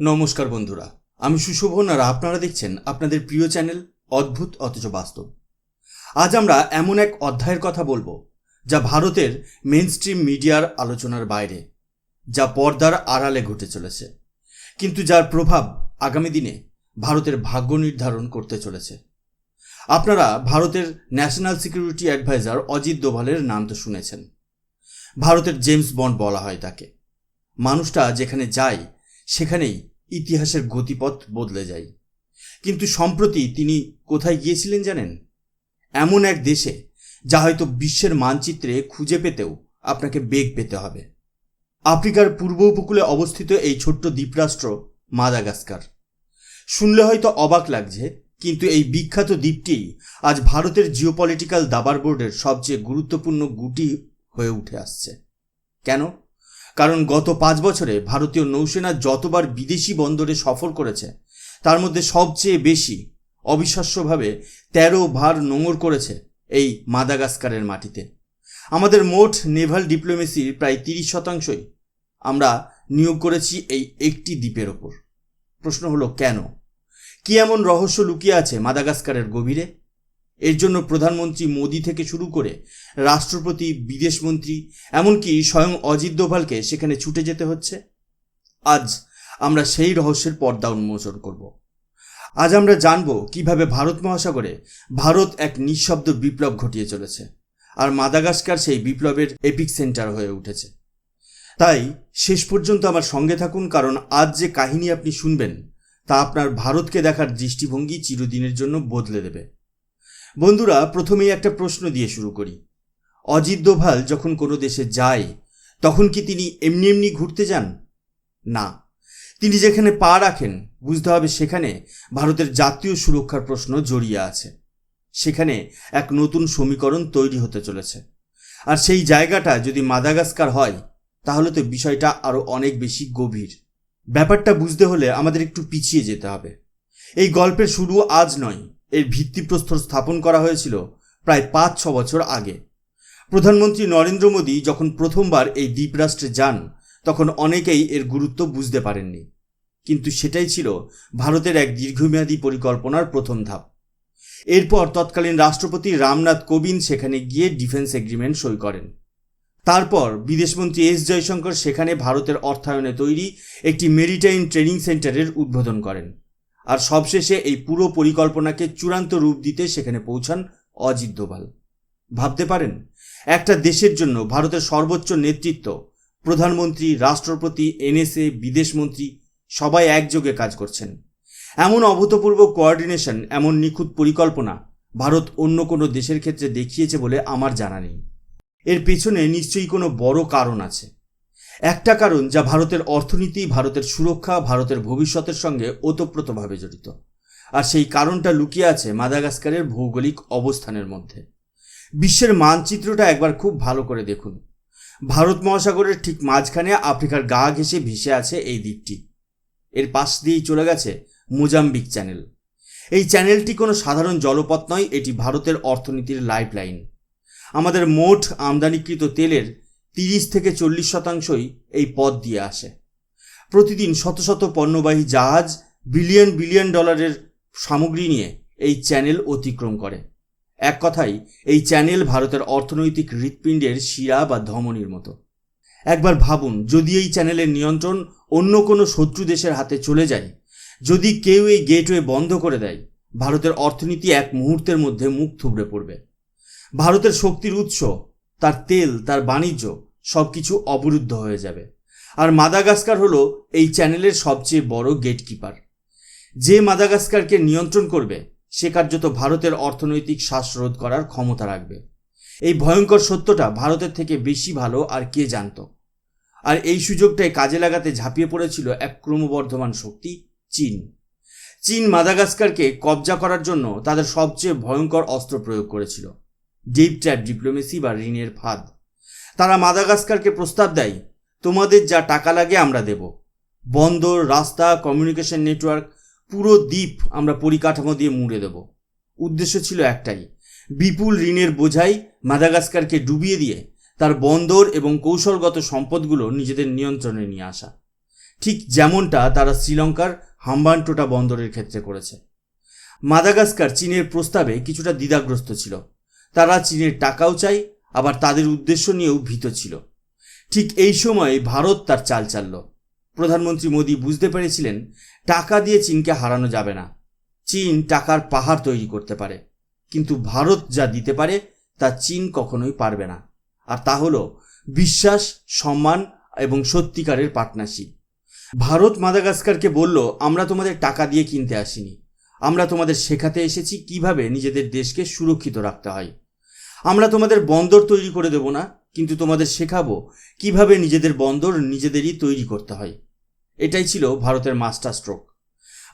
নমস্কার বন্ধুরা, আমি সুশোভন আর আপনারা দেখছেন আপনাদের প্রিয় চ্যানেল অদ্ভুত অথচ বাস্তব। আজ আমরা এমন এক অধ্যায়ের কথা বলব, যা ভারতের মেন স্ট্রিম মিডিয়ার আলোচনার বাইরে, যা পর্দার আড়ালে ঘটে চলেছে, কিন্তু যার প্রভাব আগামী দিনে ভারতের ভাগ্য নির্ধারণ করতে চলেছে। আপনারা ভারতের ন্যাশনাল সিকিউরিটি অ্যাডভাইজার অজিত দোভালের নাম তো শুনেছেন। ভারতের জেমস বন্ড বলা হয় তাকে। মানুষটা যেখানে যায় সেখানেই ইতিহাসের গতিপথ বদলে যায়। কিন্তু সম্প্রতি তিনি কোথায় গিয়েছিলেন জানেন? এমন এক দেশে, যা হয়তো বিশ্বের মানচিত্রে খুঁজে পেতেও আপনাকে বেগ পেতে হবে। আফ্রিকার পূর্ব উপকূলে অবস্থিত এই ছোট্ট দ্বীপরাষ্ট্র মাদাগাস্কার। শুনলে হয়তো অবাক লাগছে, কিন্তু এই বিখ্যাত দ্বীপটি আজ ভারতের জিওপলিটিক্যাল দাবার বোর্ডের সবচেয়ে গুরুত্বপূর্ণ গুটি হয়ে উঠে আসছে। কেন? কারণ গত পাঁচ বছরে ভারতীয় নৌসেনা যতবার বিদেশি বন্দরে সফর করেছে, তার মধ্যে সবচেয়ে বেশি অবিশ্বাস্যভাবে তেরো ভার নোঙর করেছে এই মাদাগাস্কারের মাটিতে। আমাদের মোট নেভাল ডিপ্লোমেসির প্রায় তিরিশ শতাংশই আমরা নিয়োগ করেছি এই একটি দ্বীপের ওপর। প্রশ্ন হলো কেন? কি এমন রহস্য লুকিয়ে আছে মাদাগাস্কারের গভীরে? এর জন্য প্রধানমন্ত্রী মোদী থেকে শুরু করে রাষ্ট্রপতি, বিদেশমন্ত্রী, এমনকি স্বয়ং অজিত দোভালকে সেখানে ছুটে যেতে হচ্ছে। আজ আমরা সেই রহস্যের পর্দা উন্মোচন করব। আজ আমরা জানব কীভাবে ভারত মহাসাগরে ভারত এক নিঃশব্দ বিপ্লব ঘটিয়ে চলেছে আর মাদাগাস্কার সেই বিপ্লবের এপিক সেন্টার হয়ে উঠেছে। তাই শেষ পর্যন্ত আমার সঙ্গে থাকুন, কারণ আজ যে কাহিনী আপনি শুনবেন তা আপনার ভারতকে দেখার দৃষ্টিভঙ্গি চিরদিনের জন্য বদলে দেবে। বন্ধুরা, প্রথমেই একটা প্রশ্ন দিয়ে শুরু করি। অজিত দোভাল যখন কোনো দেশে যায়, তখন কি তিনি এমনি এমনি ঘুরতে যান? না। তিনি যেখানে পা রাখেন, বুঝতে হবে সেখানে ভারতের জাতীয় সুরক্ষার প্রশ্ন জড়িয়ে আছে। সেখানে এক নতুন সমীকরণ তৈরি হতে চলেছে। আর সেই জায়গাটা যদি মাদাগাস্কার হয়, তাহলে তো বিষয়টা আরও অনেক বেশি গভীর। ব্যাপারটা বুঝতে হলে আমাদের একটু পিছিয়ে যেতে হবে। এই গল্পের শুরু আজ নয়। এর ভিত্তিপ্রস্তর স্থাপন করা হয়েছিল প্রায় পাঁচ ছ বছর আগে। প্রধানমন্ত্রী নরেন্দ্র মোদী যখন প্রথমবার এই দ্বীপরাষ্ট্রে যান, তখন অনেকেই এর গুরুত্ব বুঝতে পারেননি। কিন্তু সেটাই ছিল ভারতের এক দীর্ঘমেয়াদী পরিকল্পনার প্রথম ধাপ। এরপর তৎকালীন রাষ্ট্রপতি রামনাথ কোবিন্দ সেখানে গিয়ে ডিফেন্স এগ্রিমেন্ট সই করেন। তারপর বিদেশমন্ত্রী এস জয়শঙ্কর সেখানে ভারতের অর্থায়নে তৈরি একটি মেরিটাইম ট্রেনিং সেন্টারের উদ্বোধন করেন। আর সবশেষে এই পুরো পরিকল্পনাকে চূড়ান্ত রূপ দিতে সেখানে পৌঁছান অজিত দোভাল। ভাবতে পারেন, একটা দেশের জন্য ভারতের সর্বোচ্চ নেতৃত্ব, প্রধানমন্ত্রী, রাষ্ট্রপতি, এনএসএ, বিদেশমন্ত্রী, সবাই একযোগে কাজ করছেন। এমন অভূতপূর্ব কোঅর্ডিনেশন, এমন নিখুঁত পরিকল্পনা ভারত অন্য কোনো দেশের ক্ষেত্রে দেখিয়েছে বলে আমার জানা নেই। এর পেছনে নিশ্চয়ই কোনো বড় কারণ আছে। একটা কারণ যা ভারতের অর্থনীতি, ভারতের সুরক্ষা, ভারতের ভবিষ্যতের সঙ্গে ওতপ্রোতভাবে জড়িত। আর সেই কারণটা লুকিয়ে আছে মাদাগাস্কারের ভৌগোলিক অবস্থানের মধ্যে। বিশ্বের মানচিত্রটা একবার খুব ভালো করে দেখুন। ভারত মহাসাগরের ঠিক মাঝখানে আফ্রিকার গা ঘেঁষে ভেসে আছে এই দ্বীপটি। এর পাশ দিয়েই চলে গেছে মোজাম্বিক চ্যানেল। এই চ্যানেলটি কোনো সাধারণ জলপথ নয়, এটি ভারতের অর্থনীতির লাইফ লাইন আমাদের মোট আমদানিকৃত তেলের তিরিশ থেকে চল্লিশ শতাংশই এই পথ দিয়ে আসে। প্রতিদিন শত শত পণ্যবাহী জাহাজ বিলিয়ন বিলিয়ন ডলারের সামগ্রী নিয়ে এই চ্যানেল অতিক্রম করে। এক কথায়, এই চ্যানেল ভারতের অর্থনৈতিক হৃৎপিণ্ডের শিরা বা ধমনির মতো। একবার ভাবুন, যদি এই চ্যানেলের নিয়ন্ত্রণ অন্য কোনো শত্রু দেশের হাতে চলে যায়, যদি কেউ এই গেটওয়ে বন্ধ করে দেয়, ভারতের অর্থনীতি এক মুহূর্তের মধ্যে মুখ থুবড়ে পড়বে। ভারতের শক্তির উৎস তার তেল, তার বাণিজ্য সব কিছু অবরুদ্ধ হয়ে যাবে। আর মাদাগাস্কার হলো এই চ্যানেলের সবচেয়ে বড় গেটকিপার যে মাদাগাস্কারকে নিয়ন্ত্রণ করবে, সে কার্যত ভারতের অর্থনৈতিক শ্বাসরোধ করার ক্ষমতা রাখবে। এই ভয়ঙ্কর সত্যটা ভারতের থেকে বেশি ভালো আর কে জানত? আর এই সুযোগটাই কাজে লাগাতে ঝাঁপিয়ে পড়েছিল এক ক্রমবর্ধমান শক্তি, চীন। চীন মাদাগাস্কারকে কবজা করার জন্য তাদের সবচেয়ে ভয়ঙ্কর অস্ত্র প্রয়োগ করেছিল। ডিপ ট্র্যাপ ডিপ্লোমেসি বা ঋণের ফাঁদ। তারা মাদাগাস্কারকে প্রস্তাব দেয়, তোমাদের যা টাকা লাগে আমরা দেব। বন্দর, রাস্তা, কমিউনিকেশন নেটওয়ার্ক, পুরো দ্বীপ আমরা পরিকাঠামো দিয়ে মুড়ে দেব। উদ্দেশ্য ছিল একটাই, বিপুল ঋণের বোঝাই মাদাগাস্কারকে ডুবিয়ে দিয়ে তার বন্দর এবং কৌশলগত সম্পদগুলো নিজেদের নিয়ন্ত্রণে নিয়ে আসা। ঠিক যেমনটা তারা শ্রীলঙ্কার হাম্বানটোটা বন্দরের ক্ষেত্রে করেছে। মাদাগাস্কার চীনের প্রস্তাবে কিছুটা দ্বিধাগ্রস্ত ছিল। তারা চীনের টাকাও চাই আবার তাদের উদ্দেশ্য নিয়েও ভীত ছিল। ঠিক এই সময় ভারত তার চাল চালল। প্রধানমন্ত্রী মোদী বুঝতে পেরেছিলেন, টাকা দিয়ে চীনকে হারানো যাবে না। চীন টাকার পাহাড় তৈরি করতে পারে। কিন্তু ভারত যা দিতে পারে, তা চীন কখনোই পারবে না। আর তা হলো বিশ্বাস, সম্মান এবং সত্যিকারের পার্টনারশিপ। ভারত মাদাগাস্কারকে বলল, আমরা তোমাদের টাকা দিয়ে কিনতে আসিনি। আমরা তোমাদের শেখাতে এসেছি কীভাবে নিজেদের দেশকে সুরক্ষিত রাখতে হয়। আমরা তোমাদের বন্দর তৈরি করে দেব না, কিন্তু তোমাদের শেখাবো কীভাবে নিজেদের বন্দর নিজেদেরই তৈরি করতে হয়। এটাই ছিল ভারতের মাস্টার স্ট্রোক।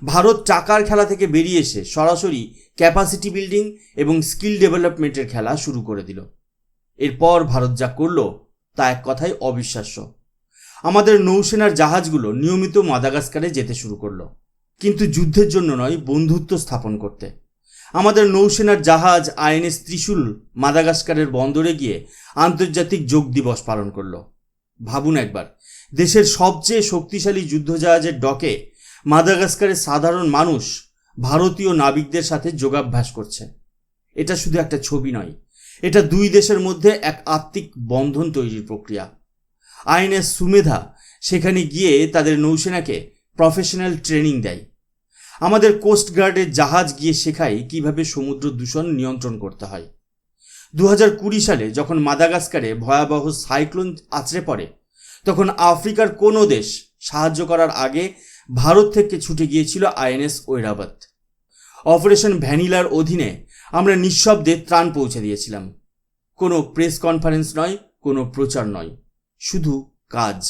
ভারত টাকার খেলা থেকে বেরিয়ে এসে সরাসরি ক্যাপাসিটি বিল্ডিং এবং স্কিল ডেভেলপমেন্টের খেলা শুরু করে দিল। এরপর ভারত যা করল, তা এক কথায় অবিশ্বাস্য। আমাদের নৌসেনার জাহাজগুলো নিয়মিত মাদাগাস্কারে যেতে শুরু করল, কিন্তু যুদ্ধের জন্য নয়, বন্ধুত্ব স্থাপন করতে। আমাদের নৌসেনার জাহাজ আইএনএস ত্রিশূল মাদাগাস্কারের বন্দরে গিয়ে আন্তর্জাতিক যোগ দিবস পালন করল। ভাবুন একবার, দেশের সবচেয়ে শক্তিশালী যুদ্ধজাহাজের ডকে মাদাগাস্কারের সাধারণ মানুষ ভারতীয় নাবিকদের সাথে যোগাভ্যাস করছে। এটা শুধু একটা ছবি নয়, এটা দুই দেশের মধ্যে এক আত্মিক বন্ধন তৈরির প্রক্রিয়া। আইএনএস সুমেধা সেখানে গিয়ে তাদের নৌসেনাকে প্রফেশনাল ট্রেনিং দেয়। আমাদের কোস্ট গার্ডের জাহাজ গিয়ে শেখায় কীভাবে সমুদ্র দূষণ নিয়ন্ত্রণ করতে হয়। দু কুড়ি সালে যখন মাদাগাস্কারে ভয়াবহ সাইক্লোন আছড়ে পড়ে, তখন আফ্রিকার কোনো দেশ সাহায্য করার আগে ভারত থেকে ছুটে গিয়েছিল আইএনএস ঐরাবত। অপারেশন ভ্যানিলার অধীনে আমরা নিঃশব্দে ত্রাণ পৌঁছে দিয়েছিলাম। কোনো প্রেস কনফারেন্স নয়, কোনো প্রচার নয়, শুধু কাজ।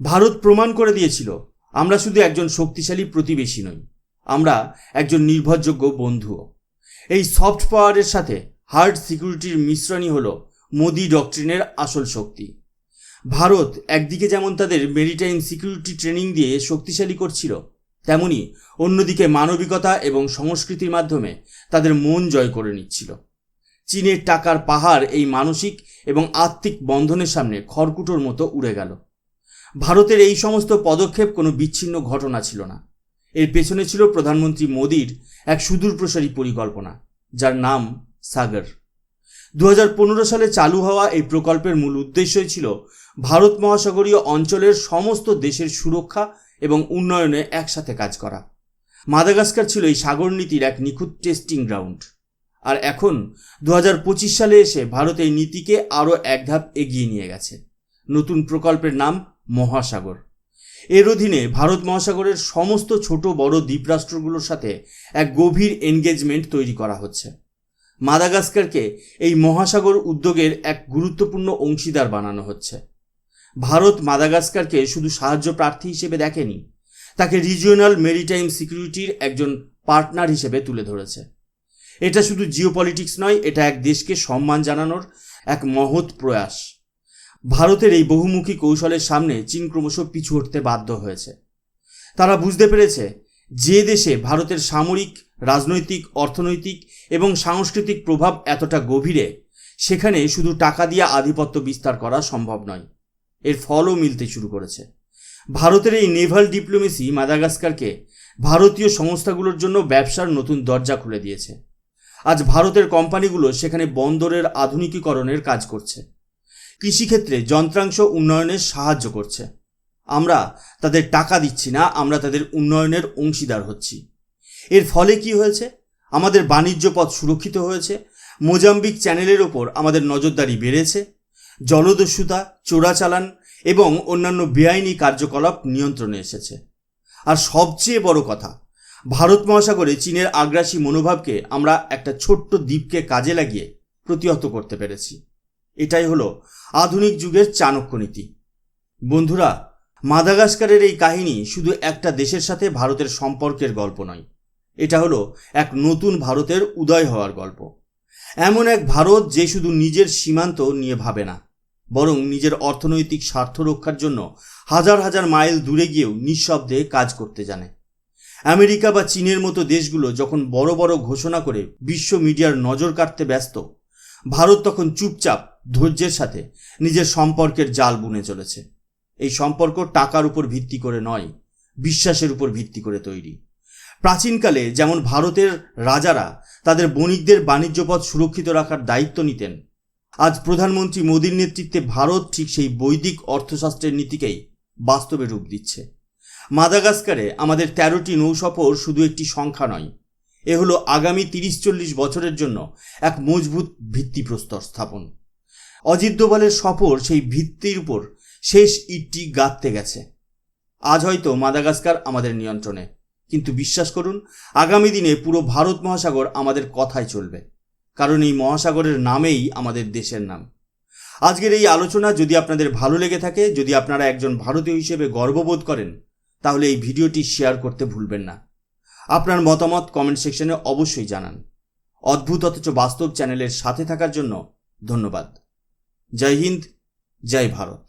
ভারত প্রমাণ করে দিয়েছিল, আমরা শুধু একজন শক্তিশালী প্রতিবেশী নই। আমরা একজন নির্ভরযোগ্য বন্ধুও। এই সফট পাওয়ারের সাথে হার্ড সিকিউরিটির মিশ্রণই হল মোদি ডকট্রিনের আসল শক্তি। ভারত একদিকে যেমন তাদের মেরিটাইম সিকিউরিটি ট্রেনিং দিয়ে শক্তিশালী করছিল, তেমনি অন্যদিকে মানবিকতা এবং সংস্কৃতির মাধ্যমে তাদের মন জয় করে নিচ্ছিল। চীনের টাকার পাহাড় এই মানসিক এবং আত্মিক বন্ধনের সামনে খড়কুটোর মতো উড়ে গেল। ভারতের এই সমস্ত পদক্ষেপ কোনো বিচ্ছিন্ন ঘটনা ছিল না। এর পেছনে ছিল প্রধানমন্ত্রী মোদীর এক সুদূরপ্রসারী পরিকল্পনা, যার নাম সাগর। দু হাজার পনেরো সালে চালু হওয়া এই প্রকল্পের মূল উদ্দেশ্যই ছিল ভারত মহাসাগরীয় অঞ্চলের সমস্ত দেশের সুরক্ষা এবং উন্নয়নে একসাথে কাজ করা। মাদাগাস্কার ছিল এই সাগর নীতির এক নিখুঁত টেস্টিং গ্রাউন্ড আর এখন দু হাজার পঁচিশ সালে এসে ভারত এই নীতিকে আরও এক ধাপ এগিয়ে নিয়ে গেছে। নতুন প্রকল্পের নাম মহাসাগর। এর অধীনে ভারত মহাসাগরের সমস্ত ছোট বড় দ্বীপরাষ্ট্রগুলোর সাথে এক গভীর এনগেজমেন্ট তৈরি করা হচ্ছে। মাদাগাস্কারকে এই মহাসাগর উদ্যোগের এক গুরুত্বপূর্ণ অংশীদার বানানো হচ্ছে। ভারত মাদাগাস্কারকে শুধু সাহায্য প্রার্থী হিসেবে দেখেনি, তাকে রিজিওনাল মেরিটাইম সিকিউরিটির একজন পার্টনার হিসেবে তুলে ধরেছে। এটা শুধু জিওপলিটিক্স নয়, এটা এক দেশকে সম্মান জানানোর এক মহৎ প্রয়াস। ভারতের এই বহুমুখী কৌশলের সামনে চীন ক্রমশ পিছু হটতে বাধ্য হয়েছে। তারা বুঝতে পেরেছে যে দেশে ভারতের সামরিক, রাজনৈতিক, অর্থনৈতিক এবং সাংস্কৃতিক প্রভাব এতটা গভীরে, সেখানে শুধু টাকা দিয়ে আধিপত্য বিস্তার করা সম্ভব নয়। এর ফলও মিলতে শুরু করেছে। ভারতের এই নেভাল ডিপ্লোমেসি মাদাগাস্কারকে ভারতীয় সংস্থাগুলোর জন্য ব্যবসার নতুন দরজা খুলে দিয়েছে। আজ ভারতের কোম্পানিগুলো সেখানে বন্দরের আধুনিকীকরণের কাজ করছে। কৃষিক্ষেত্রে যন্ত্রাংশ উন্নয়নে সাহায্য করছে। আমরা তাদের টাকা দিচ্ছি না, আমরা তাদের উন্নয়নের অংশীদার হচ্ছি। এর ফলে কি হয়েছে? আমাদের বাণিজ্য পথ সুরক্ষিত হয়েছে, মোজাম্বিক চ্যানেলের ওপর আমাদের নজরদারি বেড়েছে, জলদস্যুতা, চোরাচালান এবং অন্যান্য বেআইনি কার্যকলাপ নিয়ন্ত্রণে এসেছে। আর সবচেয়ে বড় কথা, ভারত মহাসাগরে চীনের আগ্রাসী মনোভাবকে আমরা একটা ছোট্ট দ্বীপকে কাজে লাগিয়ে প্রতিহত করতে পেরেছি। এটাই হলো আধুনিক যুগের চাণক্য নীতি। বন্ধুরা, মাদাগাস্কারের এই কাহিনী শুধু একটা দেশের সাথে ভারতের সম্পর্কের গল্প নয়, এটা হলো এক নতুন ভারতের উদয় হওয়ার গল্প। এমন এক ভারত যে শুধু নিজের সীমান্ত নিয়ে ভাবে না, বরং নিজের অর্থনৈতিক স্বার্থ রক্ষার জন্য হাজার হাজার মাইল দূরে গিয়েও নিঃশব্দে কাজ করতে জানে। আমেরিকা বা চীনের মতো দেশগুলো যখন বড় বড় ঘোষণা করে বিশ্ব মিডিয়ার নজর কাটতে ব্যস্ত, ভারত তখন চুপচাপ ধৈর্যের সাথে নিজের সম্পর্কের জাল বুনে চলেছে। এই সম্পর্ক টাকার উপর ভিত্তি করে নয়, বিশ্বাসের উপর ভিত্তি করে তৈরি। প্রাচীনকালে যেমন ভারতের রাজারা তাদের বণিকদের বাণিজ্য পথ সুরক্ষিত রাখার দায়িত্ব নিতেন, আজ প্রধানমন্ত্রী মোদীর নেতৃত্বে ভারত ঠিক সেই বৈদিক অর্থশাস্ত্রের নীতিকেই বাস্তবে রূপ দিচ্ছে। মাদাগাস্কারে আমাদের তেরোটি নৌসফর শুধু একটি সংখ্যা নয়, এ হলো আগামী তিরিশ চল্লিশ বছরের জন্য এক মজবুত ভিত্তিপ্রস্তর স্থাপন। অজিত দোভালের সফর সেই ভিত্তির উপর শেষ ইটটি গাঁথতে গেছে। আজ হয়তো মাদাগাস্কার আমাদের নিয়ন্ত্রণে। কিন্তু বিশ্বাস করুন, আগামী দিনে পুরো ভারত মহাসাগর আমাদের কথাই চলবে। কারণ এই মহাসাগরের নামেই আমাদের দেশের নাম। আজকের এই আলোচনা যদি আপনাদের ভালো লেগে থাকে, যদি আপনারা একজন ভারতীয় হিসেবে গর্ববোধ করেন, তাহলে এই ভিডিওটি শেয়ার করতে ভুলবেন না। আপনার মতামত কমেন্ট সেকশনে অবশ্যই জানান। অদ্ভুত অথচ বাস্তব চ্যানেলের সাথে থাকার জন্য ধন্যবাদ। জয় হিন্দ জয় ভারত।